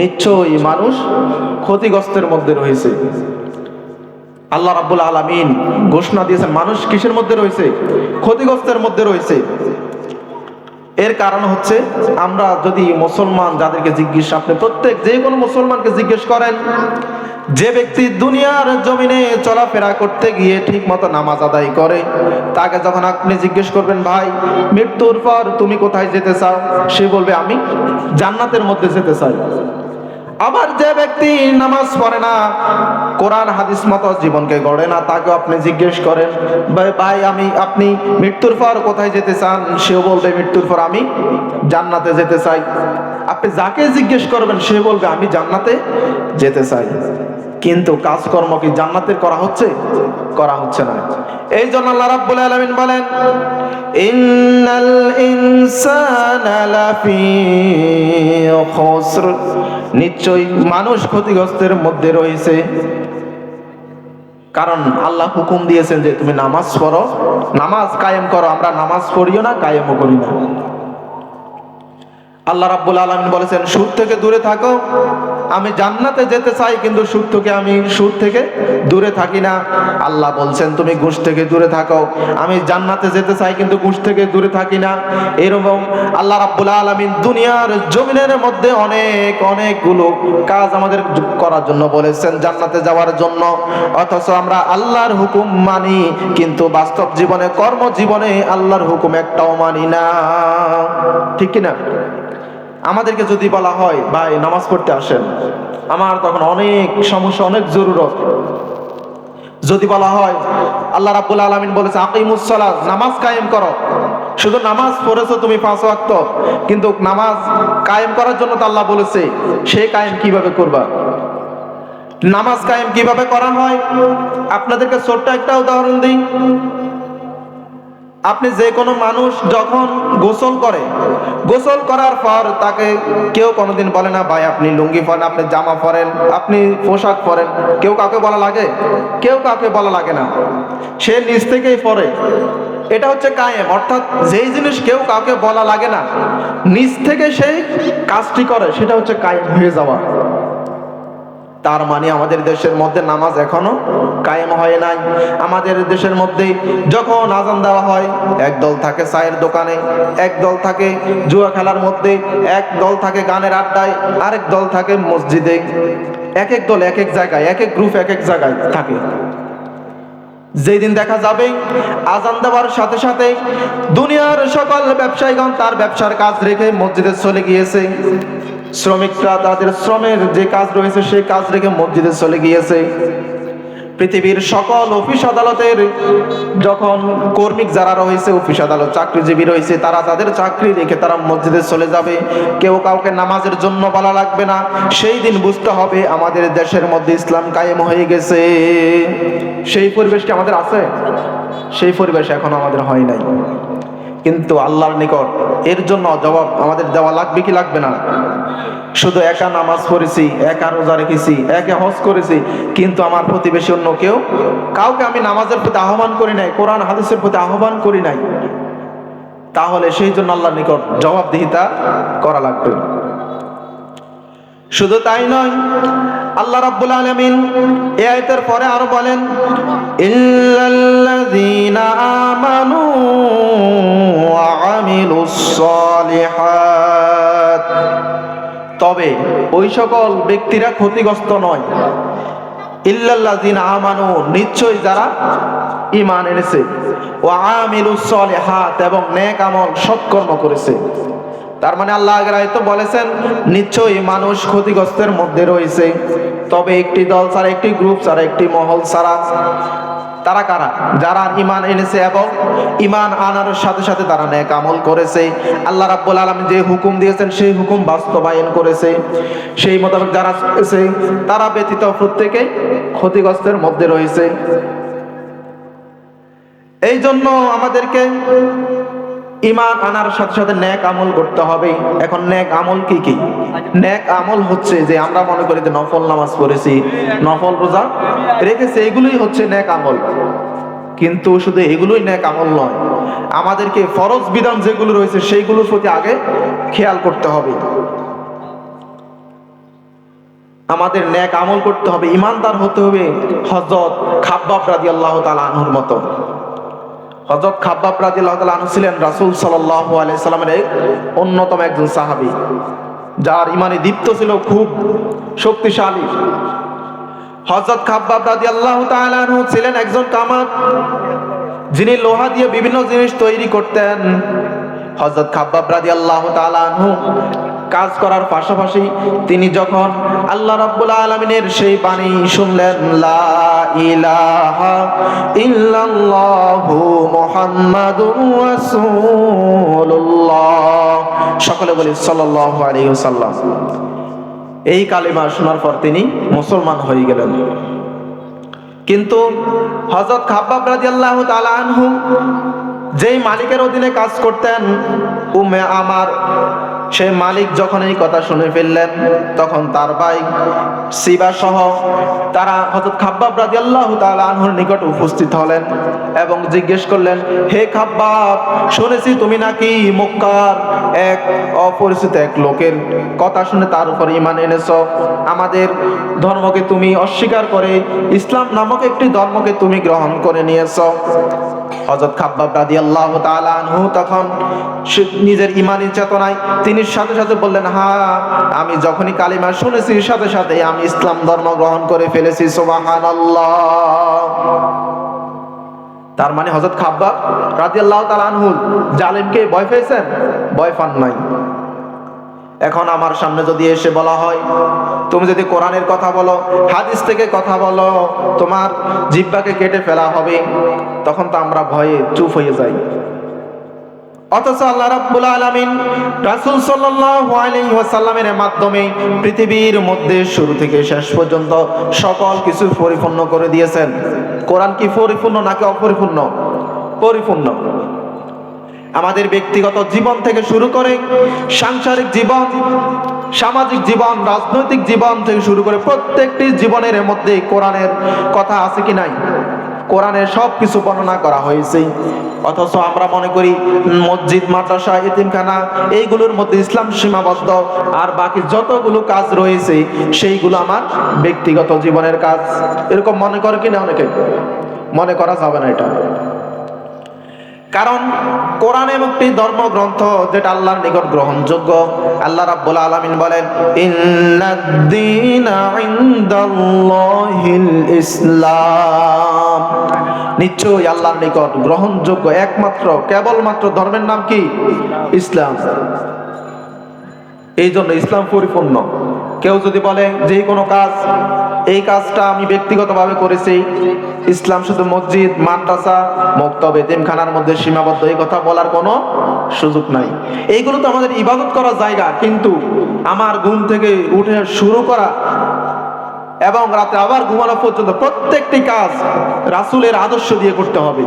নিশ্চয়ই মানুষ ক্ষতিগ্রস্তের মধ্যে রয়েছে। আল্লাহ রাব্বুল আলামিন ঘোষণা দিয়েছেন, মানুষ কিসের মধ্যে রয়েছে? ক্ষতিগ্রস্তের মধ্যে রয়েছে। এর কারণ হচ্ছে আমরা যদি মুসলমান যাদেরকে জিজ্ঞেস আপনি প্রত্যেক যে কোনো মুসলমানকে জিজ্ঞেস করেন, যে ব্যক্তি দুনিয়ার জমিনে চলাফেরা করতে গিয়ে ঠিক মতো নামাজ আদায় করে, তাকে যখন আপনি জিজ্ঞেস করবেন, ভাই, মৃত্যুর পর তুমি কোথায় যেতে চাও? সে বলবে, আমি জান্নাতের মধ্যে যেতে চাই। আবার যে ব্যক্তি নামাজ পড়ে না, কোরআন হাদিস মতো জীবনকে গড়ে না তাকে আপনি জিজ্ঞেস করেন, ভাই আমি, আপনি মৃত্যুর পর কোথায় যেতে চান? সেও বলবে, মৃত্যুর পর আমি জান্নাতে যেতে চাই। আপনি যাকে জিজ্ঞেস করবেন, সে বলবে, আমি জান্নাতে যেতে চাই। কিন্তু কাজকর্ম কি জান্নাতের করা হচ্ছে? করা হচ্ছে না। এই জন্য আল্লাহ রাব্বুল আলামিন বলেন, ইন্নাল ইনসানা লাফি খুসর নিশ্চয়ই মানুষ ক্ষতিগ্রস্তের মধ্যে রয়েছে। কারণ আল্লাহ হুকুম দিয়েছেন যে তুমি নামাজ পড়ো। নামাজ কায়েম করো, আমরা নামাজ পড়িও না, কায়েমও করি না। আল্লাহ রাব্বুল আলামিন বলেছেন সুর থেকে দূরে থাকো। আমি জান্নাতে যেতে চাই, কিন্তু সুদ থেকে আমি সুদ থেকে দূরে থাকি না। আল্লাহ বলছেন, তুমি ঘুষ থেকে দূরে থাকো। আমি জান্নাতে যেতে চাই, কিন্তু ঘুষ থেকে দূরে থাকি না। এরকম আল্লাহ রাব্বুল আলামিন দুনিয়ার জমিনের মধ্যে অনেক, অনেকগুলো কাজ আমাদের করার জন্য বলেছেন জান্নাতে যাওয়ার জন্য। অথচ আমরা আল্লাহর হুকুম মানি, কিন্তু বাস্তব জীবনে, কর্মজীবনে আল্লাহর হুকুম একটাও মানি না। ঠিক কি না আমাদেরকে যদি বলা হয়, ভাই, নামাজ পড়তে আসেন। আমার তখন অনেক সমস্যা, অনেক জরুরত। যদি বলা হয়, আল্লাহ রাব্বুল আলামিন বলেছে আকিমুসসালাত নামাজ কায়েম করো। শুধু নামাজ পড়েছো তুমি পাঁচ ওয়াক্ত, কিন্তু নামাজ কায়েম করার জন্য তো আল্লাহ বলেছে, সে কায়েম কীভাবে করবা? নামাজ কায়েম কীভাবে করা হয়? আপনাদেরকে ছোট্ট একটা উদাহরণ দিই। আপনি যে কোনো মানুষ যখন গোসল করে, গোসল করার পর তাকে কেউ কোনোদিন বলে না, ভাই, আপনি লুঙ্গি পরেন, আপনি জামা পরেন, আপনি পোশাক পরেন। কেউ কাউকে বলা লাগে? কেউ কাউকে বলা লাগে না। সে নিজ থেকেই পরে। এটা হচ্ছে কায়েম। অর্থাৎ যেই জিনিস কেউ কাউকে বলা লাগে না, নিজ থেকে সেই কাজটি করে, সেটা হচ্ছে কায়েম হয়ে যাওয়া। তার মানে আমাদের দেশের মধ্যে নামাজ এখনও কায়েম হয় নাই। আমাদের দেশের মধ্যে যখন আজান দেওয়া হয়, এক দল থাকে চায়ের দোকানে, এক দল থাকে জুয়া খেলার মধ্যে, এক দল থাকে গানের আড্ডায়, আরেক দল থাকে মসজিদে। এক এক দল, এক এক জায়গায়, এক এক গ্রুপ এক এক জায়গায় থাকে। যেই দিন দেখা যাবে, আজান দেওয়ার সাথে সাথে দুনিয়ার সকল ব্যবসায়ীগণ তার ব্যবসার কাজ রেখে মসজিদে চলে গিয়েছে। শ্রমিকরা, তাদের শ্রমের যে কাজ রয়েছে, সেই কাজ রেখে মসজিদে চলে গিয়েছে। পৃথিবীর সকল অফিস আদালতের যখন কর্মিক যারা রয়েছে, অফিস আদালত চাকরিজীবী রয়েছে, তারা তাদের চাকরি রেখে তারা মসজিদে চলে যাবে। কেউ কাউকে নামাজের জন্য বলা লাগবে না। সেই দিন বুঝতে হবে আমাদের দেশের মধ্যে ইসলাম কায়েম হয়ে গেছে। সেই পরিবেশটি আমাদের আছে? সেই পরিবেশ এখন আমাদের হয় নাই। কিন্তু আল্লাহর নিকট এর জন্য জবাব আমাদের দেওয়া লাগবে কি লাগবে না? শুধু একা নামাজ পড়েছি, একা রোজা রেখেছি, একা হজ করেছি, কিন্তু আমার প্রতিবেশী অন্য কেউ? কাউকে আমি নামাজের প্রতি আহ্বান করি নাই, কোরআন, হাদিসের প্রতি আহ্বান করি নাই। তাহলে সেই জন্য আল্লাহর নিকট জবাবদিহিতা করা লাগবে। শুধু তাই নয়, আল্লাহ রাব্বুল আলামিন এই আয়াতের পরে আরও বলেন, ইল্লাল্লাযীনা আমানু ওই সকল ব্যক্তিরা ক্ষতিগ্রস্ত নয়। ইল্লাল্লাযীনা আমানু নিশ্চয় যারা ঈমান এনেছে। ওয়া আমিলুস সালিহাত, এবং নেক আমল সৎকর্ম করেছে। তার মানে আল্লাহ তো বলেছেন, নিশ্চয়ই মানুষ ক্ষতিগ্রস্তের মধ্যে রয়েছে। তবে একটি দল ছাড়া, একটি গ্রুপ ছাড়া, একটি মহল ছাড়া তারা কারা? যারা ইমান এনেছে এবং ইমান আনার সাথে সাথে তারা নেক আমল করেছে। আল্লাহ রাব্বুল আলামিন যে হুকুম দিয়েছেন, সেই হুকুম বাস্তবায়ন করেছে। সেই মোতাবেক যারা তারা ব্যতীত প্রত্যেকে ক্ষতিগ্রস্তের মধ্যে রয়েছে। এই জন্য আমাদেরকে ইমান আনার সাথে সাথে ন্যাক আমল করতে হবে। এখন ন্যাক আমল কি কি? ন্যাক আমল হচ্ছে যে আমরা মনে করি যে নফল নামাজ পড়েছি, নফল রোজা রেখেছি, এগুলোই হচ্ছে ন্যাক আমল। কিন্তু শুধু এগুলোই ন্যাক আমল নয়, আমাদেরকে ফরজ বিধান যেগুলো রয়েছে সেইগুলোর প্রতি আগে খেয়াল করতে হবে। আমাদের ন্যাক আমল করতে হবে, ইমানদার হতে হবে হজরত খাব্বাব রাজি আল্লাহ তালাহুর মতো। হজরত খাব্বাব রাজি আল্লাহ তালাহু ছিলেন রাসুল সাল্লাহ এক অন্যতম একজন সাহাবি। যার ইমানে দীপ্ত ছিল, খুব শক্তিশালী। হজরত খাব্বাব রাজি আল্লাহ তালাহু ছিলেন একজন কামার, যিনি লোহা দিয়ে বিভিন্ন জিনিস তৈরি করতেন। হজরত খাব্বাব রাজি আল্লাহ তালাহু কাজ করার পাশাপাশি তিনি যখন আল্লাহ রাব্বুল আলমিনের সেই বাণী শুনলেন, লা ইলাহা ইল্লাল্লাহু মুহাম্মাদুর রাসূলুল্লাহ। সকলে বলি, সাল্লাল্লাহু আলাইহি ওয়াসাল্লাম। এই কালিমা শোনার পর তিনি মুসলমান হয়ে গেলেন। কিন্তু হজরত খাব্বাব রাদিয়াল্লাহু তাআলা আনহু যেই মালিকের অধীনে কাজ করতেন উমে আমার সেই মালিক যখন এই কথা শুনে ফেললেন, তখন তার ভাই সিবা সহ তারা হজরত খাব্বাব রাদিয়াল্লাহু তাআলা আনহুর নিকট উপস্থিত হলেন এবং জিজ্ঞেস করলেন, হে খাব্বাব, শুনেছি তুমি নাকি মক্কার এক অপরিচিত এক লোকের কথা শুনে তার উপর ইমান এনেছো। আমাদের ধর্মকে তুমি অস্বীকার করে, ইসলাম নামক একটি ধর্মকে তুমি গ্রহণ করে নিয়েছো। হজরত খাব্বাব রাদিয়াল্লাহু তাআলা আনহু তখন নিজের ইমানি চেতনায় তিনি সাথে সাথে বললেন হ্যাঁ আমি যখনই কালিমা শুনেছি, সাথে সাথে আমি ইসলাম ধর্ম গ্রহণ করে ফেলেছি, সুবহানাল্লাহ। তার মানে হজরত খাব্বাব রাদিয়াল্লাহু তাআলা আনহু জালেমকে ভয় পেয়েছেন? ভয় পান নাই। এখন আমার সামনে যদি এসে বলা হয়, তুমি যদি কোরআনের কথা বলো, হাদিস থেকে কথা বলো, তোমার জিব্বাকে কেটে ফেলা হবে, তখন তো আমরা ভয়ে চুপ হয়ে যাই। অথচ আল্লাহ রাব্বুল আলামিন রাসূল সাল্লাল্লাহু আলাইহি মাধ্যমে পৃথিবীর মধ্যে শুরু থেকে শেষ পর্যন্ত সকল কিছু পরিপূর্ণ করে দিয়েছেন। কোরআন কি পরিপূর্ণ নাকি অপরিপূর্ণ? পরিপূর্ণ। আমাদের ব্যক্তিগত জীবন থেকে শুরু করে সাংসারিক জীবন, সামাজিক জীবন, রাজনৈতিক জীবন থেকে শুরু করে প্রত্যেকটি জীবনের মধ্যে কোরআনের কথা আছে কি নাই? কোরআনের সব কিছু বর্ণনা করা হয়েছে। অথচ আমরা মনে করি মসজিদ, মাদ্রাসা, এতিমখানা, এইগুলোর মধ্যে ইসলাম সীমাবদ্ধ। আর বাকি যতগুলো কাজ রয়েছে, সেইগুলো আমার ব্যক্তিগত জীবনের কাজ। এরকম মনে করে কিনা অনেকে? মনে করা যাবে না এটা। কারণ কোরআন একটি ধর্মগ্রন্থ যেটা আল্লাহর নিকট গ্রহণযোগ্য। আল্লাহ রাব্বুল আলামিন বলেন ইসলাম। নিশ্চয়ই আল্লাহর নিকট গ্রহণযোগ্য একমাত্র, কেবলমাত্র ধর্মের নাম কি? ইসলাম। এই জন্য ইসলাম পরিপূর্ণ। কেউ যদি বলে যে কোনো কাজ এই কাজটা আমি ব্যক্তিগতভাবে করেছি। ইসলাম শুধু মসজিদ, মাদ্রাসা, মক্তব এতিমখানার মধ্যে সীমাবদ্ধ, এই কথা বলার কোনো সুযোগ নাই। এইগুলো তো আমাদের ইবাদত করার জায়গা, কিন্তু আমার ঘুম থেকে উঠে শুরু করা এবং রাতে আবার ঘুমানো পর্যন্ত প্রত্যেকটি কাজ রাসুলের আদর্শ দিয়ে করতে হবে।